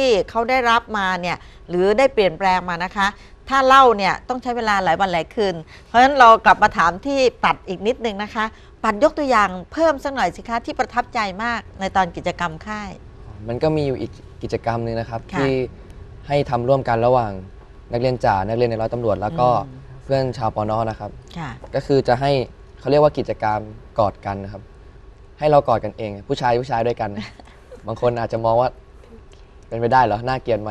ที่เขาได้รับมาเนี่ยหรือได้เปลี่ยนแปลงมานะคะ ถ้าเล่าเนี่ยต้องใช้เวลาหลายวันหลายคืน เพราะฉะนั้นเรากลับมาถามที่ปัดอีกนิดนึงนะคะ ปัดยกตัวอย่างเพิ่มสักหน่อยสิคะที่ประทับใจมากในตอนกิจกรรมค่าย มันก็มีอยู่อีกกิจกรรมหนึงนะครับ ค่ะที่ให้ทำร่วมกันระหว่างนักเรียนจ่านักเรียนในร้อยตำรวจ แล้วก็อืม เพื่อนชาวปอนอนะครับ ค่ะ ก็คือจะให้เขาเรียกว่ากิจกรรมกอดกันนะครับ ให้เรากอดกันเอง ผู้ชายผู้ชายด้วยกัน บางคนอาจจะมองว่า เป็นไปได้เหรอน่าเกลียดไหม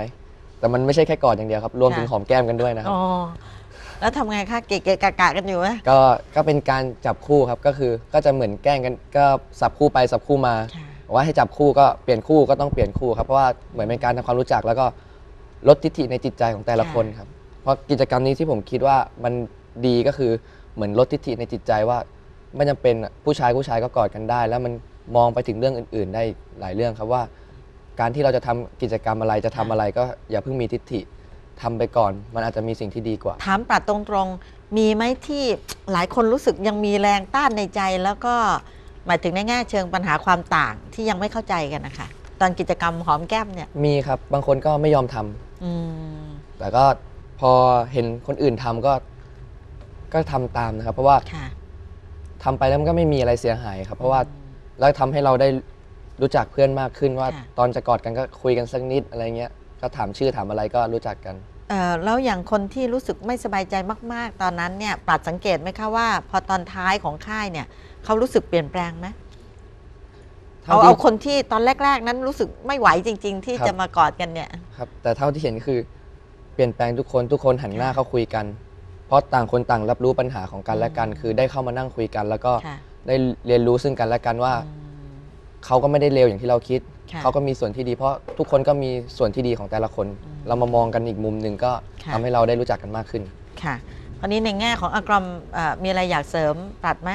แต่มันไม่ใช่แค่กอดอย่างเดียวครับรวมถึงค่ะหอมแก้มกันด้วยนะครับ อ๋อแล้วทำไงคะเกะเกะกะกะกันอยู่ไหมก็ก็เป็นการจับคู่ครับก็คือก็จะเหมือนแกล้งกันก็สับคู่ไปสับคู่มาค่ะบอกว่าให้จับคู่ก็เปลี่ยนคู่ก็ต้องเปลี่ยนคู่ครับเพราะว่าเหมือนเป็นการทำความรู้จักแล้วก็ลดทิฐิในจิตใจของแต่ละคนครับ เพราะกิจกรรมนี้ที่ผมคิดว่ามันดีก็คือเหมือนลดทิฐิในจิตใจว่าไม่จำเป็นผู้ชายผู้ชายก็กอดกันได้ แล้วมันมองไปถึงเรื่องอื่น ๆ ได้หลายเรื่องครับว่า การที่เราจะทำกิจกรรมอะไรจะทำอะไรก็อย่าเพิ่งมีทิฐิทำไปก่อน มันอาจจะมีสิ่งที่ดีกว่า ถามปัดตรงๆ มีไหมที่หลายคนรู้สึกยังมีแรงต้านในใจ แล้วก็หมายถึงในแง่เชิงปัญหาความต่างที่ยังไม่เข้าใจกันนะคะ ตอนกิจกรรมหอมแก้มเนี่ย มีครับ บางคนก็ไม่ยอมทำอืม แต่ก็พอเห็นคนอื่นทำก็ก็ทำตามนะครับ เพราะว่าค่ะทำไปแล้วมันก็ไม่มีอะไรเสียหายครับ เพราะว่าแล้วทำให้เราได้ รู้จักเพื่อนมากขึ้นว่า ค่ะ ตอนจะกอดกันก็คุยกันสักนิดอะไรเงี้ยก็ถามชื่อถามอะไรก็รู้จักกัน เอ่อแล้วอย่างคนที่รู้สึกไม่สบายใจมาก ๆ ตอนนั้นเนี่ยปรัดสังเกตไหมคะว่า พอตอนท้ายของค่ายเนี่ยเขารู้สึกเปลี่ยนแปลงไหมเท่าเอาที่เอาคนที่ตอนแรก ๆ นั้นรู้สึกไม่ไหวจริง ๆ ที่ครับ จะมากอดกันเนี่ย ครับแต่เท่าที่เห็นคือเปลี่ยนแปลงทุกคนทุกคนหันหน้าค่ะเข้าคุยกัน เพราะต่างคนต่างรับรู้ปัญหาของกันและกันอืมคือได้เข้ามานั่งคุยกัน แล้วก็ค่ะได้เรียนรู้ซึ่งกันและกันว่า อืม เขาก็ไม่ได้เลวอย่างที่เราคิด ค่ะเขาก็มีส่วนที่ดี เพราะทุกคนก็มีส่วนที่ดีของแต่ละคน อืมเรามามองกันอีกมุมหนึ่งก็ค่ะ ทำให้เราได้รู้จักกันมากขึ้น ค่ะคราวนี้ในแง่ของอากรมเอ่อมีอะไรอยากเสริมปรัดไหม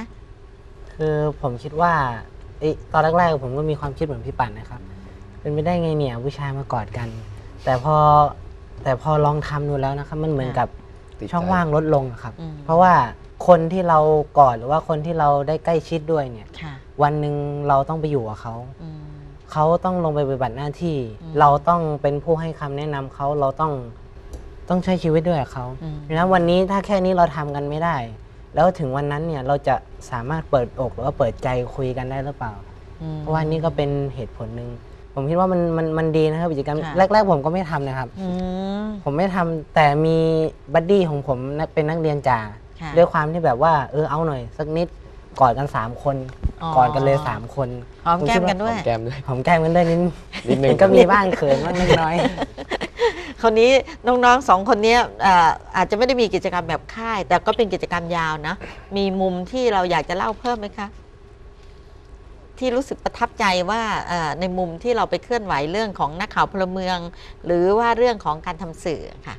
คือผมคิดว่าเอยตอนแรกๆผมก็มีความคิดเหมือนพี่ปั่นนะครับ เป็นไปได้ไงเนี่ยผู้ชายมากอดกัน แต่พอแต่พอลองทำดูแล้วนะครับ มันเหมือนกับติดใจ ช่องว่างลดลงอะครับ อืม เพราะว่า คนที่เรากอดหรือว่าคนที่เราได้ใกล้ชิดด้วยเนี่ย ค่ะ วันหนึ่งเราต้องไปอยู่กับเขา อืม เขาต้องลงไปปฏิบัติหน้าที่ อืม เราต้องเป็นผู้ให้คำแนะนำเขาเราต้องต้องใช้ชีวิตด้วยกับเขาอืม ดังนั้นวันนี้ถ้าแค่นี้เราทำกันไม่ได้ แล้วถึงวันนั้นเนี่ยเราจะสามารถเปิดอกหรือว่าเปิดใจคุยกันได้หรือเปล่าอืมเพราะว่านี่ก็เป็นเหตุผลหนึ่งผมคิดว่ามันมันมันดีนะครับกิจกรรมค่ะ แรก ๆ ผมก็ไม่ทำนะครับ อืม ผมไม่ทำแต่มีบัดดี้ของผมนะเป็นนักเรียนจ่า ค่ะด้วยความที่แบบว่าเออเอาหน่อย สักนิดกอดกันสามคนอ๋อ กอดกันเลยสามคนหอมแก้มกันด้วย หอมแก้มด้วย หอมแก้มกันด้วยนิดนิดนึง ก็มีบ้างเขินบ้างเล็กน้อย คนนี้น้องๆสองคนเนี้ยอ่าอาจจะไม่ได้มีกิจกรรมแบบค่าย แต่ก็เป็นกิจกรรมยาวนะ มีมุมที่เราอยากจะเล่าเพิ่มไหมคะ ที่รู้สึกประทับใจว่าเอ่อในมุมที่เราไปเคลื่อนไหวเรื่องของนักข่าวพลเมือง หรือว่าเรื่องของการทำสื่อค่ะ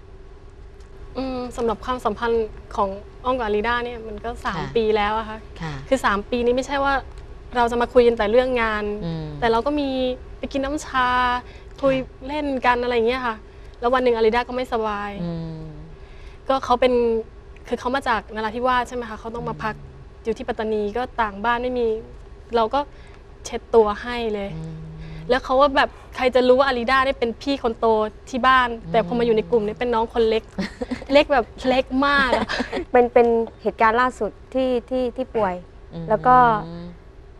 อืมสำหรับความสัมพันธ์ของ อ้อมกับอาลีด้าเนี่ยมันก็ ค่ะ 3 ปีแล้วอะค่ะค่ะ คือ 3 ปีนี้ไม่ใช่ว่าเราจะมาคุยกันแต่เรื่องงาน อืม แต่เราก็มีไปกินน้ำชา คุยเล่นกันอะไรอย่างเงี้ยค่ะ แล้ววันหนึ่งอาลีด้าก็ไม่สบาย อืม ก็เขาเป็นคือเขามาจากนราธิวาสใช่ไหมคะเขาต้องมาพักอยู่ที่ปัตตานีก็ต่างบ้านไม่มี เราก็เช็ดตัวให้เลย แล้วเขาว่าแบบใครจะรู้ว่าอาลีด้าเนี่ยเป็นพี่คนโตที่บ้าน แต่พอมาอยู่ในกลุ่มเนี่ยเป็นน้องคนเล็ก เล็กแบบเล็กมากอะเป็นเป็นเหตุการณ์ล่าสุดที่ที่ที่ป่วย แล้วก็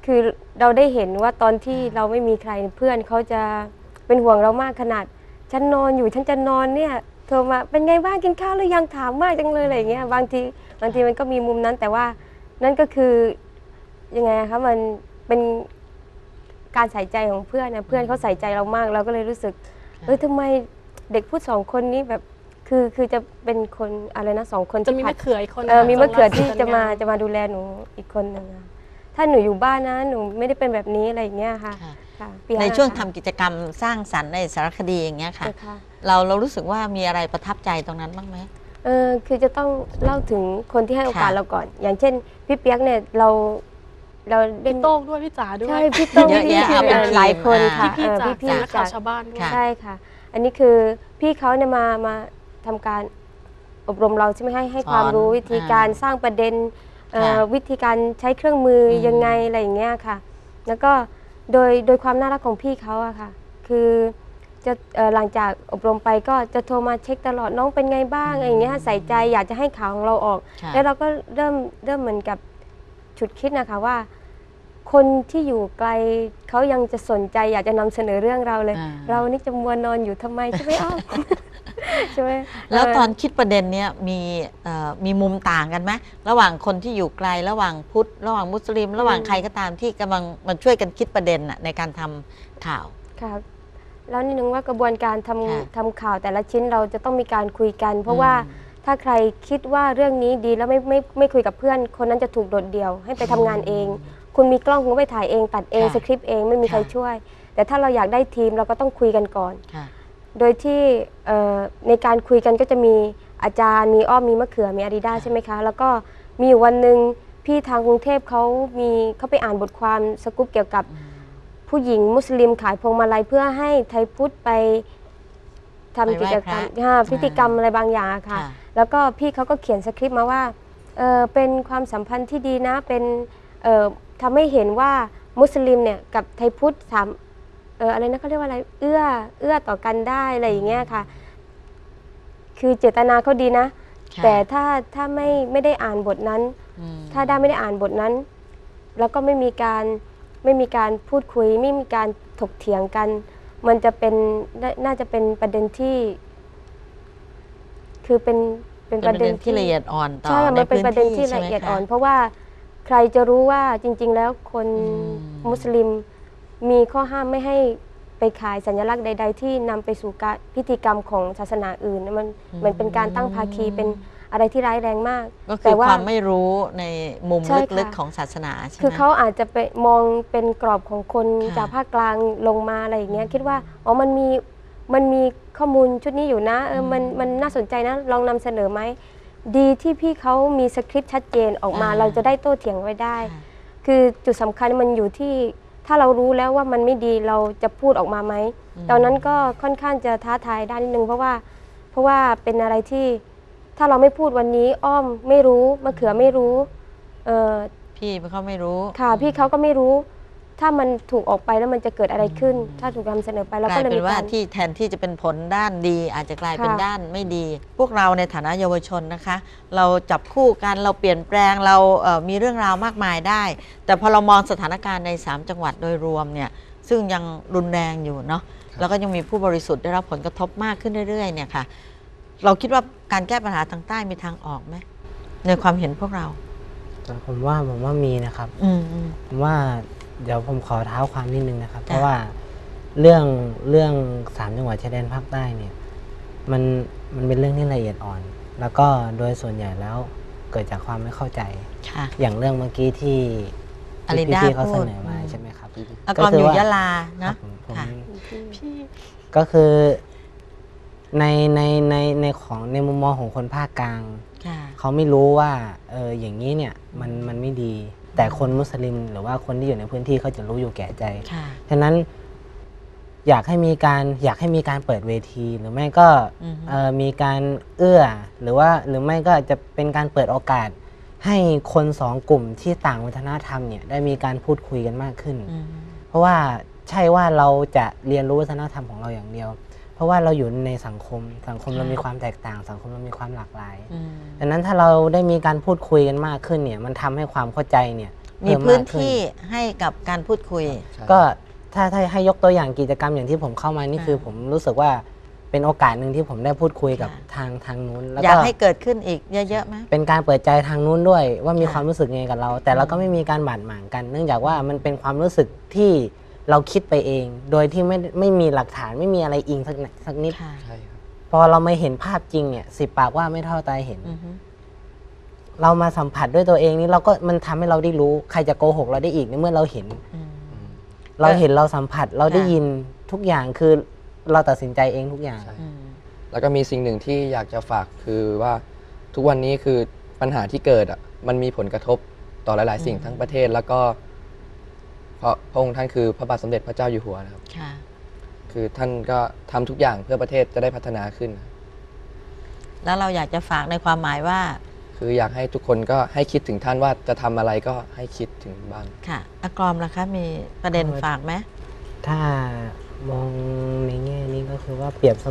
คือเราได้เห็นว่าตอนที่ค่ะเราไม่มีใครเพื่อนเขาจะเป็นห่วงเรามากขนาดฉันนอนอยู่ฉันจะนอนเนี่ยโทรมาเป็นไงบ้างกินข้าวหรือยังถามมากจังเลยอะไรอย่างเงี้ยบางทีบางทีมันก็มีมุมนั้นแต่ว่านั่นก็คือยังไงอะคะมันเป็น การใส่ใจของเพื่อนนะเพื่อนเขาใส่ใจเรามาก เราก็เลยรู้สึกเออทำไมเด็กพูดสองคนนี้แบบคือคือจะเป็นคนอะไรนะสองคนจะที่มีผัมะดเขืออีกคนเออค่ะมีมะเขือที่ส่งจะมารับจะมาดูแลหนูอีกคนหนึ่งอะถ้าหนูอยู่บ้านนะหนูไม่ได้เป็นแบบนี้อะไรอย่างเงี้ยค่ะค่ะค่ะปีในช่วงห้าทำกิจกรรมสร้างสรรค์ในสารคดีอย่างเงี้ยค่ะเจ้าค่ะ เราเรารู้สึกว่ามีอะไรประทับใจตรงนั้นบ้างไหมเออคือจะต้องเล่าถึงคนที่ให้โอกาสค่ะเราก่อน อย่างเช่น พี่เปียกเนี่ยเรา เราเล่นพี่โต้งด้วยพี่จ๋าด้วยใช่พี่โต้งเยอะพี่แยะพี่เอาเป็นเอ่อทีม หลายคนอ่าค่ะพี่เออจากพี่จากๆนักข่าวจากชาวบ้านด้วย ค่ะ ใช่ค่ะ อันนี้คือพี่เขาเนี่ยมามาทำการอบรมเราใช่ไหมให้ให้ความรู้วิธีการสร้างประเด็นเอ่อค่ะวิธีการใช้เครื่องมืออม ยังไงอะไรอย่างเงี้ยค่ะ แล้วก็โดยโดยความน่ารักของพี่เขาอะค่ะ คือจะเอ่อหลังจากอบรมไปก็จะโทรมาเช็คตลอดน้องเป็นไงบ้างอะไรอย่างเงี้ยใส่ใจอยากจะให้ข่าวของเราออก ค่ะ แล้วเราก็เริ่มเริ่มเหมือนกับ ฉุดคิดนะคะว่า คนที่อยู่ไกลเขายังจะสนใจอยากจะนำเสนอเรื่องเราเลยอ่าเรานี่จะมัวนอนอยู่ทำไมใช่ไหมอ้อมใช่ไหมแล้วเตอนคิดประเด็นเนี้ยมีเอ่อมีมุมต่างกันไหมระหว่างคนที่อยู่ไกลระหว่างพุทธ ระหว่างมุสลิม ระหว่างใครก็ตามที่กำลังมาช่วยกันคิดประเด็นน่ะในการทำข่าวครับแล้วนี่นึงว่ากระบวนการทำค่ะทำข่าวแต่ละชิ้นเราจะต้องมีการคุยกัน เพราะว่า ถ้าใครคิดว่าเรื่องนี้ดีแล้วไม่ไม่ไม่คุยกับเพื่อน คนนั้นจะถูกโดดเดี่ยว ให้ไปทำงานเอง คุณมีกล้องคุณก็ไปถ่ายเอง ตัดเองค่ะสคริปต์เองไม่มีใครค่ะ ช่วย แต่ถ้าเราอยากได้ทีมเราก็ต้องคุยกันก่อน ค่ะ โดยที่เอ่อในการคุยกันก็จะมีอาจารย์มีอ้อมมีมะเขือมีอาดิดาใช่ไหมคะ แล้วก็มีอยู่วันหนึ่งพี่ทางกรุงเทพเขามีเขาไปอ่านบทความสกู๊ปเกี่ยวกับ ผู้หญิงมุสลิมขายพวงมาลัยเพื่อให้ไทยพุทธไปทำไปไหว้กิจกรรมพระค่ะพิธีกรรมอะไรบางอย่างอะค่ะ ค่ะ แล้วก็พี่เขาก็เขียนสคริปต์มาว่าเออเป็นความสัมพันธ์ที่ดีนะเป็นเอ่อทำให้เห็นว่ามุสลิมเนี่ยกับไทยพุทธสามเอออะไรนะเขาเรียกว่าอะไรเอื้อเอื้อต่อกันได้อะไรอย่างเงี้ยค่ะ คือเจตนาเขาดีนะ ค่ะแต่ถ้าถ้าไม่ไม่ได้อ่านบทนั้น อืมถ้าได้ไม่ได้อ่านบทนั้น แล้วก็ไม่มีการไม่มีการพูดคุย ไม่มีการถกเถียงกัน มันจะเป็นน่าน่าจะเป็นประเด็นที่ คือเป็น เป็นเป็นปประระเด็เด็นนที่ละเอียดอ่อนต่อใช่ในมันเป็นพื้นประเด็นที่ที่ใช่ละไหมเอียดคะอ่อน เพราะว่าใครจะรู้ว่าจริง ๆ แล้วคนอืมมุสลิมมีข้อห้ามไม่ให้ไปขายสัญลักษณ์ใด ๆ ที่นำไปสู่การพิธีกรรมของศาสนาอื่นมันมันเป็นการตั้งภาคีเป็นอะไรที่ร้ายแรงมาก ก็คืแต่อว่าความไม่รู้ในมุมใช่ค่ะลึกๆของศาสนาใช่ไหมคือเขาอาจจะไปมองเป็นกรอบของคนค่ะจากภาคกลางลงมาอะไรอย่างเงี้ยคิดว่าอ๋อมันมี มันมีข้อมูลชุดนี้อยู่นะเออมันมันน่าสนใจนะ ลองนำเสนอไหม ดีที่พี่เขามีสคริปต์ชัดเจนออกมา เราจะได้โต้เถียงไว้ได้ค่ะคือจุดสำคัญมันอยู่ที่ถ้าเรารู้แล้วว่ามันไม่ดีเราจะพูดออกมาไหมอืมตอนนั้นก็ค่อนข้างจะท้าทายด้านนิดนึงเพราะว่า เพราะว่าเป็นอะไรที่ถ้าเราไม่พูดวันนี้อ้อมไม่รู้มะเขือไม่รู้ เออพี่เขาไม่รู้ ค่ะพี่เขาก็ไม่รู้ ถ้ามันถูกออกไปแล้วมันจะเกิดอะไรขึ้น ถ้าถูกนำเสนอไปแล้วกก็ลายเลยเป็มีนว่าการที่แทนที่จะเป็นผลด้านดี อาจจะกลายเป็นค่ะ ด้านไม่ดี พวกเราในฐานะเยาวชนนะคะ เราจับคู่กันเราเปลี่ยนแปลงเราเอ่อมีเรื่องราวมากมายได้ แต่พอเรามองสถานการณ์ใน 3 จังหวัดโดยรวมเนี่ยซึ่งยังรุนแรงอยู่เนาะแล้วก็ยังมีผู้บริสุทธิ์ได้รับผลกระทบมากขึ้นเรื่อยๆเนี่ยค่ะ เราคิดว่าการแก้ปัญหาทางใต้มีทางออกไหมในความเห็นพวกเราแต่ผมว่าผมว่ามีนะครับ อืมอืม ผมว่า เดี๋ยวผมขอเท้าความนิดนึงนะครับจ้ะเพราะว่าเรื่องเรื่องสามจังหวัดชายแดนภาคใต้เนี่ยมันมันเป็นเรื่องที่ละเอียดอ่อน แล้วก็โดยส่วนใหญ่แล้วเกิดจากความไม่เข้าใจค่ะอย่างเรื่องเมื่อกี้ที่อลิที่ด้าพี่เขาพูเสดนอมาอืมใช่ไหมครับแล้วก่อนอยู่ยะลาครันะบผมผมค่ะพี่ก็คือในในในในของในมุมมองของคนภาคกลางค่ะเขาไม่รู้ว่าเอออย่างนี้เนี่ยมันมันไม่ดี แต่คนมุสลิมหรือว่าคนที่อยู่ในพื้นที่เขาจะรู้อยู่แก่ใจ ค่ะ ฉะนั้นอยากให้มีการอยากให้มีการเปิดเวที หรือไม่ก็อือฮึ เอ่อมีการเอื้อหรือว่าหรือไม่ก็จะเป็นการเปิดโอกาส ให้คนสองกลุ่มที่ต่างวัฒนธรรมเนี่ยได้มีการพูดคุยกันมากขึ้น อืมเพราะว่าใช่ว่าเราจะเรียนรู้วัฒนธรรมของเราอย่างเดียว เพราะว่าเราอยู่ในสังคม สังคมค่ะเรามีความแตกต่าง สังคมเรามีความหลากหลายอืมดังนั้นถ้าเราได้มีการพูดคุยกันมากขึ้นเนี่ย มันทำให้ความเข้าใจเนี่ยมีเพิ่พื้นมากขึ้ที่ให้กับการพูดคุยใช่ก็ถ้าถ้าให้ยกตัวอย่างกิจกรรมอย่างที่ผมเข้ามานี่ค่ะคือ ผมรู้สึกว่าเป็นโอกาสหนึ่งที่ผมได้พูดคุยกับค่ะทางทางนู้นแล้วอยาก็กให้เกิดขึ้นอีกเยอะๆไหมเป็นการเปิดใจทางนู้นด้วยว่ามีค่ะความรู้สึกไงกับเรา แต่เราก็ไม่มีการบาดหมางกัน เนื่องจากว่ามันเป็นความรู้สึกที่ เราคิดไปเอง โดยที่ไม่ไม่มีหลักฐานไม่มีอะไรอิงสักหนสักนิด ค่ะใช่ครับ พอเราไม่เห็นภาพจริงเนี่ยสิบปากว่าไม่เท่าตาเห็น อือฮึเรามาสัมผัสด้วยตัวเองนี่เราก็มันทำให้เราได้รู้ใครจะโกหกเราได้อีกในเมื่อเราเห็นอืมเราเห็นเราสัมผัสเราได้ค่ะ ยินทุกอย่างคือเราตัดสินใจเองทุกอย่าง ใช่ อืม แล้วก็มีสิ่งหนึ่งที่อยากจะฝากคือว่าทุกวันนี้คือปัญหาที่เกิดอะมันมีผลกระทบต่อหลาย ๆ สิ่งอืมทั้งประเทศ แล้วก็ เพราะพระองค์ท่านคือพระบาทสมเด็จพระเจ้าอยู่หัวนะครับ ค่ะ คือท่านก็ทำทุกอย่างเพื่อประเทศจะได้พัฒนาขึ้น แล้วเราอยากจะฝากในความหมายว่าคืออยากให้ทุกคนก็ให้คิดถึงท่านว่าจะทำอะไรก็ให้คิดถึงบ้าง ค่ะอากรอมล่ะคะมีประเด็นเออฝากไหม ถ้ามองในแง่นี้ก็คือว่าเปรียบเสมือน